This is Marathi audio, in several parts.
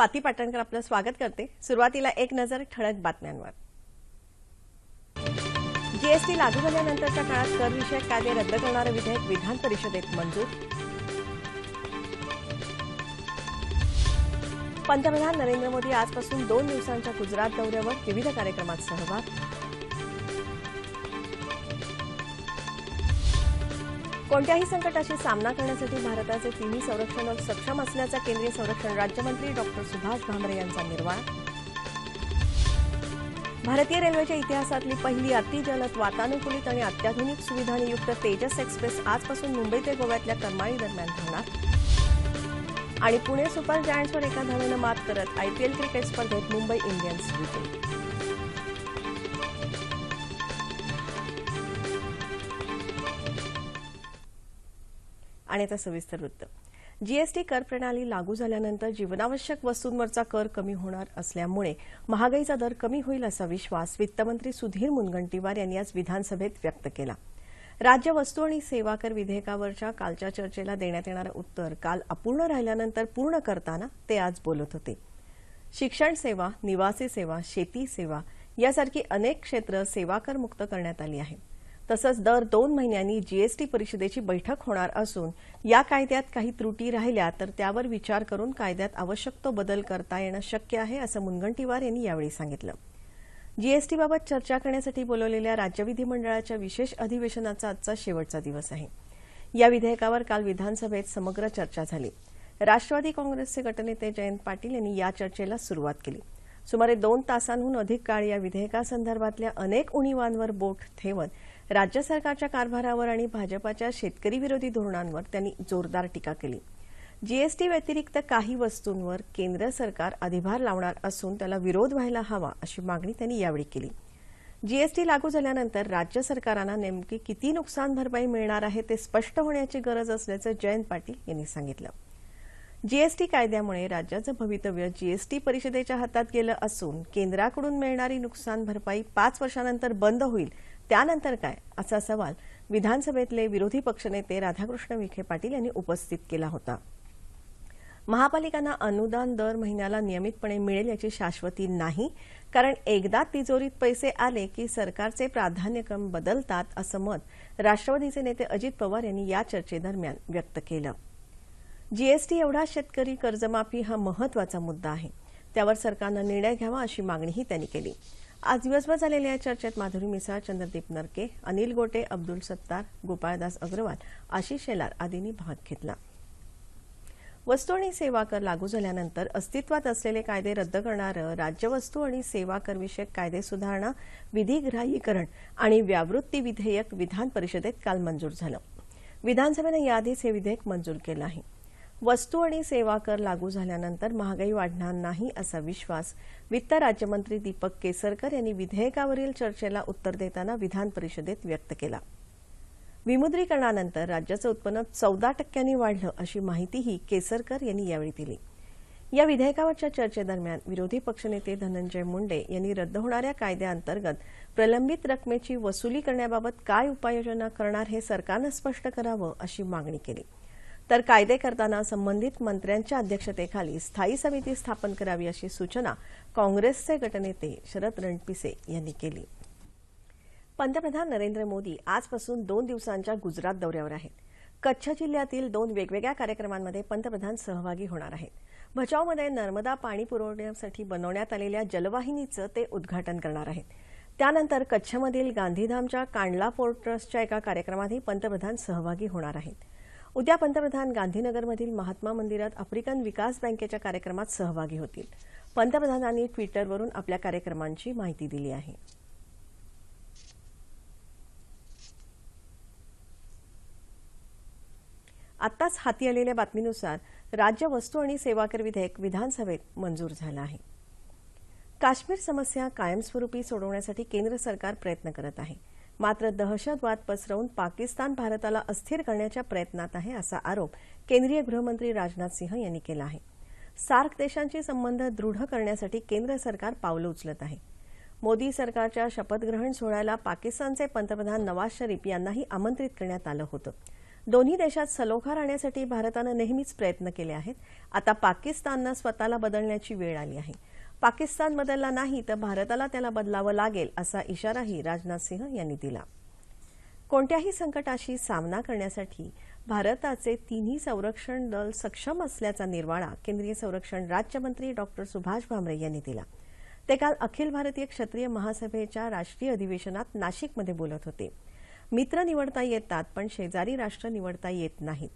स्वाती पाटणकर आपलं स्वागत करते. सुरुवातीला एक नजर ठळक बातम्यांवर. जीएसटी लागू झाल्यानंतरच्या काळात करविषयक कायदे रद्द करणारं विधेयक विधान परिषदेत मंजूर. पंतप्रधान नरेंद्र मोदी आजपासून दोन दिवसांच्या गुजरात दौऱ्यावर विविध कार्यक्रमात सहभाग. कोणत्याही संकटाशी सामना करण्यासाठी भारताचे तिन्ही संरक्षण दल सक्षम असल्याचा केंद्रीय संरक्षण राज्यमंत्री डॉक्टर सुभाष भामरे यांचा निर्वाळा भारतीय रेल्वेच्या इतिहासातली पहिली अतिजलद वातानुकूलित आणि अत्याधुनिक सुविधांनी युक्त तेजस एक्सप्रेस आजपासून मुंबई ते गोव्यातल्या करमाळी दरम्यान धावणार आणि पुणे सुपर जायंट्सवर एका धावेनं मात करत आयपीएल क्रिकेट स्पर्धेत मुंबई इंडियन्स विजयी आणि आता सविस्तर वृत्त. जीएसटी कर प्रणाली लागू झाल्यानंतर जीवनावश्यक वस्तूंवरचा कर कमी होणार असल्यामुळे महागाईचा दर कमी होईल असा विश्वास वित्तमंत्री सुधीर मुनगंटीवार यांनी आज विधानसभेत व्यक्त केला. राज्य वस्तू आणि सेवा कर विधेयकावरच्या कालच्या चर्चेला देण्यात येणारं उत्तर काल अपूर्ण राहिल्यानंतर पूर्ण करताना ते आज बोलत होते. शिक्षण सेवा निवासी सेवा शेती सेवा यासारखी अनेक क्षेत्र सेवाकर मुक्त करण्यात आली आहेत तसंच दर दोन महिन्यांनी जीएसटी परिषदेची बैठक होणार असून या कायद्यात काही त्रुटी राहिल्या तर त्यावर विचार करून कायद्यात आवश्यक तो बदल करता येणं शक्य आहे असं मुनगंटीवार यांनी यावेळी सांगितलं. जीएसटीबाबत चर्चा करण्यासाठी बोलवलेल्या राज्य विधिमंडळाच्या विशेष अधिवेशनाचा आजचा शेवटचा दिवस आहे. या विधेयकावर काल विधानसभेत समग्र चर्चा झाली. राष्ट्रवादी काँग्रेसचे गटनेते जयंत पाटील यांनी या चर्चेला सुरुवात केली. सुमारे दोन तासांहून अधिक काळ या विधेयकासंदर्भातल्या अनेक उणीवांवर बोट ठेवत राज्य सरकारच्या कारभारावर आणि भाजपाच्या शेतकरी विरोधी धोरणांवर त्यांनी जोरदार टीका केली. जीएसटी व्यतिरिक्त काही वस्तूंवर केंद्र सरकार अधिभार लावणार असून त्याला विरोध व्हायला हवा अशी मागणी त्यांनी यावेळी केली. जीएसटी लागू झाल्यानंतर राज्य सरकारांना नेमकी किती नुकसान भरपाई मिळणार आहे ते स्पष्ट होण्याची गरज असल्याचं जयंत पाटील यांनी सांगितलं. जीएसटी कायद्यामुळे राज्याचं भवितव्य जीएसटी परिषदेच्या हातात गेलं असून केंद्राकडून मिळणारी नुकसान भरपाई पाच वर्षानंतर बंद होईल त्यानंतर काय? असा सवाल विधानसभेतले विरोधी पक्षनेते राधाकृष्ण विखे पाटील यांनी उपस्थित केला होता. महापालिकांना अनुदान दर महिन्याला नियमितपणे मिळेल याची शाश्वती नाही कारण एकदा तिजोरीत पैसे आले की सरकारचे प्राधान्यक्रम बदलतात असं मत राष्ट्रवादीचे नेते अजित पवार यांनी या चर्चेदरम्यान व्यक्त केलं. जीएसटी एवढा शेतकरी कर्जमाफी हा महत्त्वाचा मुद्दा आहे. त्यावर सरकारनं निर्णय घ्यावा अशी मागणीही त्यांनी केली. आज दिवसभर झालेल्या या चर्चेत माधुरी मिसाळ चंद्रदीप नरके अनिल गोटे अब्दुल सत्तार गोपाळदास अग्रवाल आशिष शेलार आदींनी भाग घेतला. वस्तू आणि सेवा कर लागू झाल्यानंतर अस्तित्वात असलेले कायदे रद्द करणारं राज्य वस्तू आणि सेवा कर विषयक कायदे सुधारणा विधिग्राह्यीकरण आणि व्यावृत्ती विधेयक विधान परिषदेत काल मंजूर झालं. विधानसभेनं याआधीच हे विधेयक मंजूर केलं आहे. वस्तू आणि सेवा कर लागू झाल्यानंतर महागाई वाढणार नाही असा विश्वास वित्त राज्यमंत्री दीपक केसरकर यांनी विधेयकावरील चर्चेला उत्तर देताना विधान परिषदेत व्यक्त केला. विमुद्रीकरणानंतर राज्याचं उत्पन्न चौदा टक्क्यांनी वाढलं अशी माहितीही केसरकर यांनी यावेळी दिली. या विधेयकावरच्या चर्चेदरम्यान विरोधी पक्षनेते धनंजय मुंडे यांनी रद्द होणाऱ्या कायद्याअंतर्गत प्रलंबित रकमेची वसुली करण्याबाबत काय उपाययोजना करणार हे सरकारनं स्पष्ट करावं अशी मागणी केली. तर कायदे करताना संबंधित मंत्र्यांच्या अध्यक्षतेखाली स्थायी समिती स्थापन करावी अशी सूचना काँग्रेसचे गटनेते शरद रणपिसे यांनी केली. पंतप्रधान नरेंद्र मोदी आजपासून दोन दिवसांच्या गुजरात दौऱ्यावर आहेत. कच्छ जिल्ह्यातील दोन वेगवेगळ्या कार्यक्रमांमध्ये पंतप्रधान सहभागी होणार आहेत. भचाऊमध्ये नर्मदा पाणी पुरवण्यासाठी बनवण्यात आलेल्या जलवाहिनीचं ते उद्घाटन करणार आहेत. त्यानंतर कच्छमधील गांधीधामच्या कांडला पोर्ट ट्रस्टच्या एका कार्यक्रमातही पंतप्रधान सहभागी होणार आहेत. उद्या पंतप्रधान गांधीनगरमधील महात्मा मंदिरात आफ्रिकन विकास बँकेच्या कार्यक्रमात सहभागी होतील. पंतप्रधानांनी ट्विटरवरून आपल्या कार्यक्रमांची माहिती दिली आहे. आत्ताच हाती आलेल्या बातमीनुसार राज्य वस्तू आणि सेवा कर विधेयक विधानसभेत मंजूर झालं आहे. काश्मीर समस्या कायमस्वरूपी सोडवण्यासाठी केंद्र सरकार प्रयत्न करत आहे. मात्र दहशतवाद पसरवून पाकिस्तान भारताला अस्थिर करण्याच्या प्रयत्नात आहे असा आरोप केंद्रीय गृहमंत्री राजनाथ सिंह यांनी केला आहे. सार्क देशांचे संबंध दृढ करण्यासाठी केंद्र सरकार पावलं उचलत आहे. मोदी सरकारच्या शपथग्रहण सोहळ्याला पाकिस्तानचे पंतप्रधान नवाज शरीफ यांनाही आमंत्रित करण्यात आलं होतं. दोन्ही देशात सलोखा राहण्यासाठी भारतानं नेहमीच प्रयत्न केले आहेत. आता पाकिस्ताननं स्वतःला बदलण्याची वेळ आली आहे. पाकिस्तान बदलला नाही तर भारताला त्याला बदलावं लागेल असा इशाराही राजनाथ सिंह यांनी दिला. कोणत्याही संकटाशी सामना करण्यासाठी भारताचे तिन्ही संरक्षण दल सक्षम असल्याचा निर्वाळा केंद्रीय संरक्षण राज्यमंत्री डॉक्टर सुभाष भामरे यांनी दिला. ते काल अखिल भारतीय क्षत्रिय महासभेच्या राष्ट्रीय अधिवेशनात नाशिकमध्ये बोलत होते. मित्र निवडता येतात पण शेजारी राष्ट्र निवडता येत नाहीत.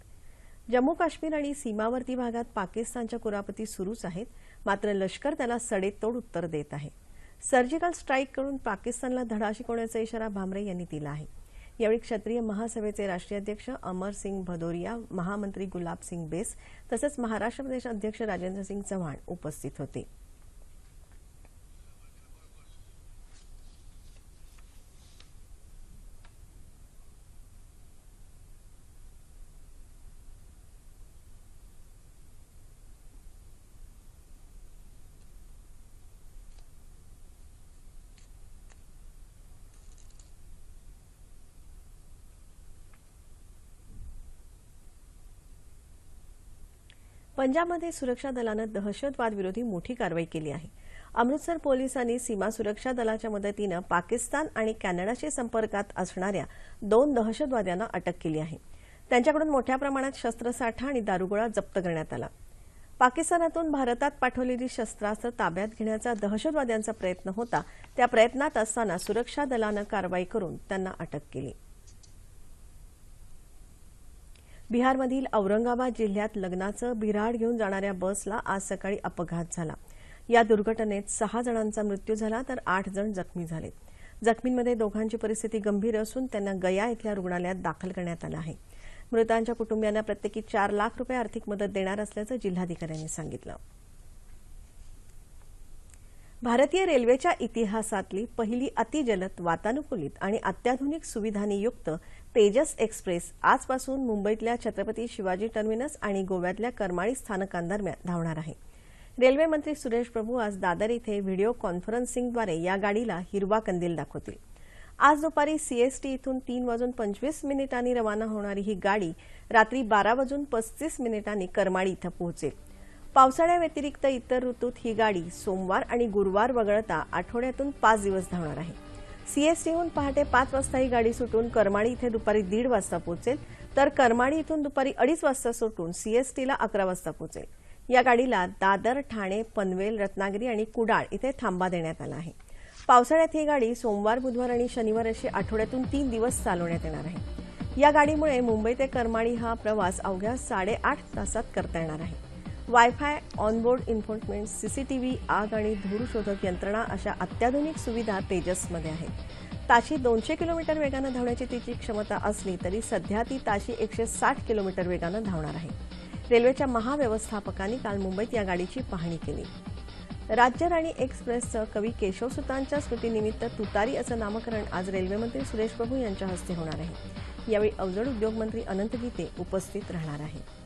जम्मू काश्मीर आणि सीमावर्ती भागात पाकिस्तानच्या कुरापती सुरूच आहेत. मात्र लष्कर त्याला सडेतोड उत्तर देत आहे. सर्जिकल स्ट्राईक करून पाकिस्तानला धडा शिकवण्याचा इशारा भामरे यांनी दिला आहे. यावेळी क्षत्रिय महासभेचे राष्ट्रीय अध्यक्ष अमर सिंग भदोरिया महामंत्री गुलाब सिंग बेस तसंच महाराष्ट्र प्रदेश अध्यक्ष राजेंद्र सिंग चव्हाण उपस्थित होते. पंजाबमध्ये सुरक्षा दलानं दहशतवादविरोधी मोठी कारवाई केली आहे. अमृतसर पोलिसांनी सीमा सुरक्षा दलाच्या मदतीनं पाकिस्तान आणि कॅनडाशी संपर्कात असणाऱ्या दोन दहशतवाद्यांना अटक केली आहे. त्यांच्याकडून मोठ्या प्रमाणात शस्त्रसाठा आणि दारुगोळा जप्त करण्यात आला. पाकिस्तानातून भारतात पाठवलेली शस्त्रास्त्र ताब्यात घेण्याचा दहशतवाद्यांचा प्रयत्न होता. त्या प्रयत्नात असताना सुरक्षा दलानं कारवाई करून त्यांना अटक केली. बिहारमधील औरंगाबाद जिल्ह्यात लग्नाचं बिऱ्हाड घेऊन जाणाऱ्या बसला आज सकाळी अपघात झाला. या दुर्घटनेत सहा जणांचा मृत्यू झाला तर आठ जण जखमी झाले. जखमींमध्ये दोघांची परिस्थिती गंभीर असून त्यांना गया इथल्या रुग्णालयात दाखल करण्यात आलं आहे. मृतांच्या कुटुंबियांना प्रत्येकी चार लाख रुपये आर्थिक मदत देणार असल्याचं जिल्हाधिकाऱ्यांनी सांगितलं. भारतीय रेल्वेच्या इतिहासातली पहिली अतिजलद वातानुकूलित आणि अत्याधुनिक सुविधांनी युक्त तेजस एक्सप्रेस आजपासून मुंबईतल्या छत्रपती शिवाजी टर्मिनस आणि गोव्यातल्या करमाळी स्थानकांदरम्यान धावणार आहे. रेल्वे मंत्री सुरेश प्रभू आज दादर इथे व्हिडिओ कॉन्फरन्सिंगद्वारे या गाडीला हिरवा कंदील दाखवतील. आज दुपारी सीएसटी इथून तीन वाजून पंचवीस मिनिटांनी रवाना होणारी ही गाडी रात्री बारा वाजून पस्तीस मिनिटांनी करमाळी इथं पोहोचेल. पावसाळ्याव्यतिरिक्त इतर ऋतूत ही गाडी सोमवार आणि गुरुवार वगळता आठवड्यातून पाच दिवस धावणार आहे. सीएसटीहून पहाटे पाच वाजता ही गाडी सुटून करमाळी इथे दुपारी दीड वाजता पोहोचेल. तर करमाळी इथून दुपारी अडीच वाजता सुटून सीएसटीला अकरा वाजता पोहोचेल. या गाडीला दादर ठाणे पनवेल रत्नागिरी आणि कुडाळ इथे थांबा देण्यात आला आहे. पावसाळ्यात ही गाडी सोमवार बुधवार आणि शनिवार अशी आठवड्यातून तीन दिवस चालवण्यात येणार आहे. या गाडीमुळे मुंबई ते करमाळी हा प्रवास अवघ्या साडेआठ तासात करता येणार आहे. वायफाय ऑनबोर्ड इन्फोर्टमेंट सीसीटीव्ही आग आणि धूर शोधक यंत्रणा अशा अत्याधुनिक सुविधा तेजसमध्ये आहेत. ताशी दोनशे किलोमीटर वेगानं धावण्याची तिची क्षमता असली तरी सध्या ती ताशी एकशे साठ किलोमीटर वेगानं धावणार आहे. रेल्वेच्या महाव्यवस्थापकांनी काल मुंबईत या गाडीची पाहणी केली. राज्य राणी एक्सप्रेसचं कवी केशवसुतांच्या स्मृतीनिमित्त तुतारी असं नामकरण आज रेल्वेमंत्री सुरेश प्रभू यांच्या हस्ते होणार आहे. यावेळी अवजड उद्योगमंत्री अनंत गीते उपस्थित राहणार आहे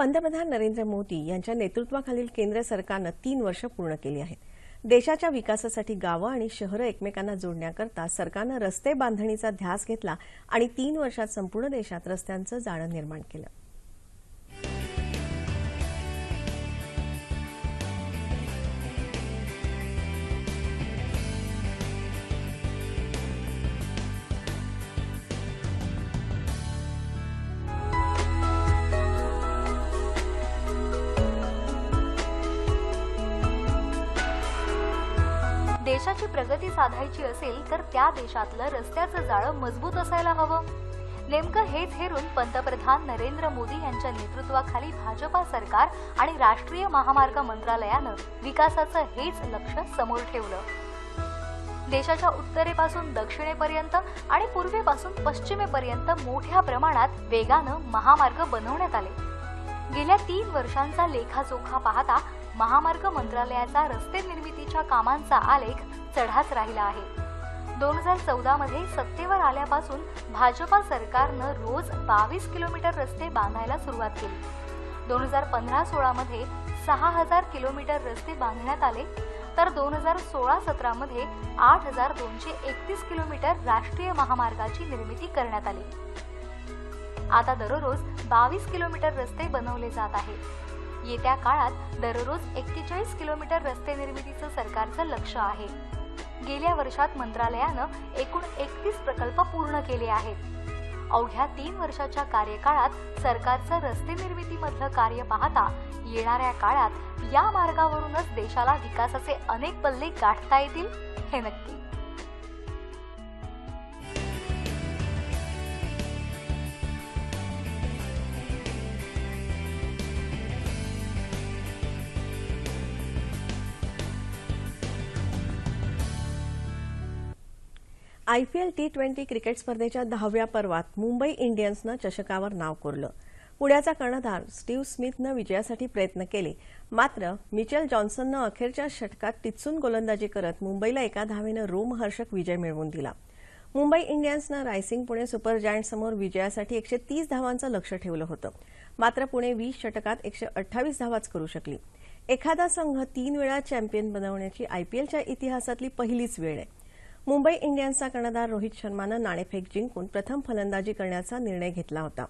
पंतप्रधान नरेंद्र मोदी यांच्या नेतृत्वाखालील केंद्र सरकारनं तीन वर्ष पूर्ण केली आहेत. देशाच्या विकासासाठी गावं आणि शहरं एकमेकांना जोडण्याकरता सरकारनं रस्ते बांधणीचा ध्यास घेतला आणि तीन वर्षात संपूर्ण देशात रस्त्यांचं जाळं निर्माण केलं. देशाची प्रगती साधायची असेल तर त्या देशातलं रस्त्याचं जाळं मजबूत असायला हवं. नेमकं हेच हेरून पंतप्रधान नरेंद्र मोदी यांच्या नेतृत्वाखाली भाजपा सरकार आणि राष्ट्रीय महामार्ग मंत्रालयानं विकासाचं हेच लक्ष समोर ठेवलं. देशाच्या उत्तरेपासून दक्षिणेपर्यंत आणि पूर्वेपासून पश्चिमेपर्यंत मोठ्या प्रमाणात वेगानं महामार्ग बनवण्यात आले. गेल्या तीन वर्षांचा लेखाजोखा पाहता महामार्ग मंत्रालयाचा रस्ते निर्मितीच्या कामांचा आलेख चढाच राहिला आहे. दोन हजार चौदा मध्ये सत्तेवर आल्यापासून भाजपा सरकारनं रोज बावीस किलोमीटर रस्ते बांधायला सुरुवात केली. दोन हजार पंधरा सोळा मध्ये सहा हजार किलोमीटर रस्ते बांधण्यात आले तर दोन हजार सोळा सतरा मध्ये आठ हजार दोनशे एकतीस किलोमीटर राष्ट्रीय महामार्गाची निर्मिती करण्यात आली. आता दररोज बावीस किलोमीटर रस्ते बनवले जात आहेत. येत्या काळात दररोज एक्केचाळीस किलोमीटर रस्ते निर्मितीचं सरकारचं लक्ष आहे. गेल्या वर्षात मंत्रालयानं एकूण एकतीस प्रकल्प पूर्ण केले आहेत. अवघ्या तीन वर्षाच्या कार्यकाळात सरकारचं रस्ते निर्मितीमधलं कार्य पाहता येणाऱ्या काळात या मार्गावरूनच देशाला विकासाचे अनेक पल्ले गाठता येतील हे नक्की. आयपीएल टी ट्वेंटी क्रिकेट स्पर्धेच्या दहाव्या पर्वात मुंबई इंडियन्सनं चषकावर नाव कोरलं. पुण्याचा कर्णधार स्टीव्ह स्मिथनं विजयासाठी प्रयत्न केले. मात्र मिचेल जॉन्सननं अखेरच्या षटकात टिचून गोलंदाजी करत मुंबईला एका धावेनं रोमहर्षक विजय मिळवून दिला. मुंबई इंडियन्सनं रायसिंग पुणे सुपर जायंटसमोर विजयासाठी एकशे तीस धावांचं लक्ष ठेवलं होतं. मात्र पुणे वीस षटकात एकशे अठ्ठावीस धावाच करू शकली. एखादा संघ तीन वेळा चॅम्पियन बनवण्याची आयपीएलच्या इतिहासातली पहिलीच वेळ आहे. मुंबई इंडियन्सचा कर्णधार रोहित शर्मानं नाणेफेक जिंकून प्रथम फलंदाजी करण्याचा निर्णय घेतला होता.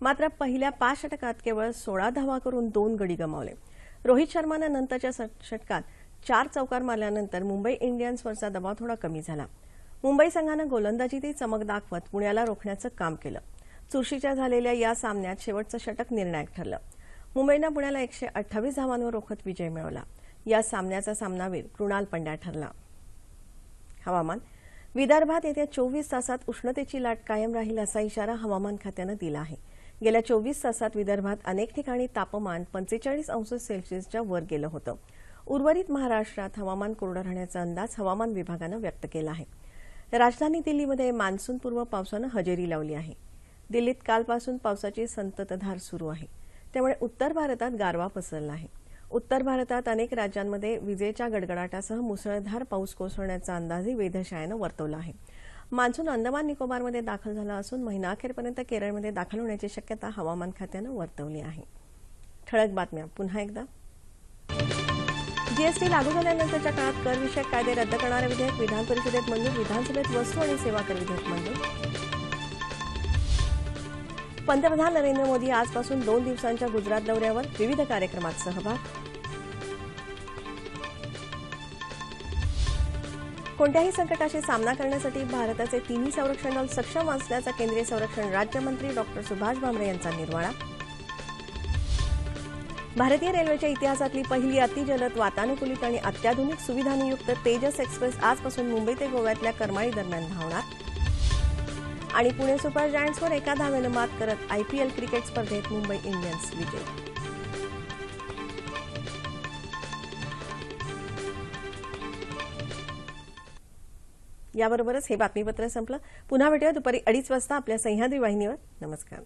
मात्र पहिल्या पाच षटकात केवळ सोळा धावा करून दोन गडी गमावले. रोहित शर्मानं नंतरच्या षटकात चार चौकार मारल्यानंतर मुंबई इंडियन्सवरचा दबाव थोडा कमी झाला. मुंबई संघानं गोलंदाजीतही चमक दाखवत पुण्याला रोखण्याचं काम केलं. चुरशीच्या झालेल्या या सामन्यात शेवटचं षटक निर्णायक ठरलं. मुंबईनं पुण्याला एकशे अठ्ठावीस धावांवर रोखत विजय मिळवला. या सामन्याचा सामनावीर कृणाल पंड्या ठरला. हवामान. विदर्भात येत्या चोवीस तासात उष्णतेची लाट कायम राहील असा इशारा हवामान खात्यानं दिला आहे. गेल्या चोवीस तासात विदर्भात अनेक ठिकाणी तापमान पंचेचाळीस अंश सेल्सिअसच्या वर गेलं होतं. उर्वरित महाराष्ट्रात हवामान कोरडं राहण्याचा अंदाज हवामान विभागानं व्यक्त केला आहे. राजधानी दिल्लीमध्ये मान्सूनपूर्व पावसानं हजेरी लावली आहे. दिल्लीत कालपासून पावसाची संततधार सुरू आहे. त्यामुळे उत्तर भारतात गारवा पसरला आहे. उत्तर भारतात अनेक राज्यांमध्ये विजेच्या गडगडाटासह मुसळधार पाऊस कोसळण्याचा अंदाजही वेधशाळेनं वर्तवला आहे. मान्सून अंदमान निकोबारमध्ये दाखल झाला असून महिनाअखेरपर्यंत केरळमध्ये दाखल होण्याची शक्यता हवामान खात्यानं वर्तवली आहे. ठळक बातम्या. पुन्हा एकदा. जीएसटी लागू झाल्यानंतरच्या काळात करविषयक कायदे रद्द करणारं विधेयक विधान परिषदेत मंजूर विधानसभेत वस्तू आणि सेवा कर विधेयक मंजूर. पंतप्रधान नरेंद्र मोदी आजपासून दोन दिवसांच्या गुजरात दौऱ्यावर विविध कार्यक्रमात सहभाग. कोणत्याही संकटाशी सामना करण्यासाठी भारताचे तिन्ही संरक्षण दल सक्षम असल्याचा केंद्रीय संरक्षण राज्यमंत्री डॉक्टर सुभाष भामरे यांचा निर्वाळा. भारतीय रेल्वेच्या इतिहासातली पहिली अतिजलद वातानुकूलित आणि अत्याधुनिक सुविधांयुक्त तेजस एक्सप्रेस आजपासून मुंबई ते गोव्यातल्या करमाळी दरम्यान धावणार. आणि पुणे सुपर जायंट्सवर एका धावेनं मात करत आयपीएल क्रिकेट स्पर्धेत मुंबई इंडियन्स विजय. याबरोबरच हे बातमीपत्र संपलं. पुन्हा भेटूया दुपारी अडीच वाजता आपल्या सह्याद्री वाहिनीवर. नमस्कार.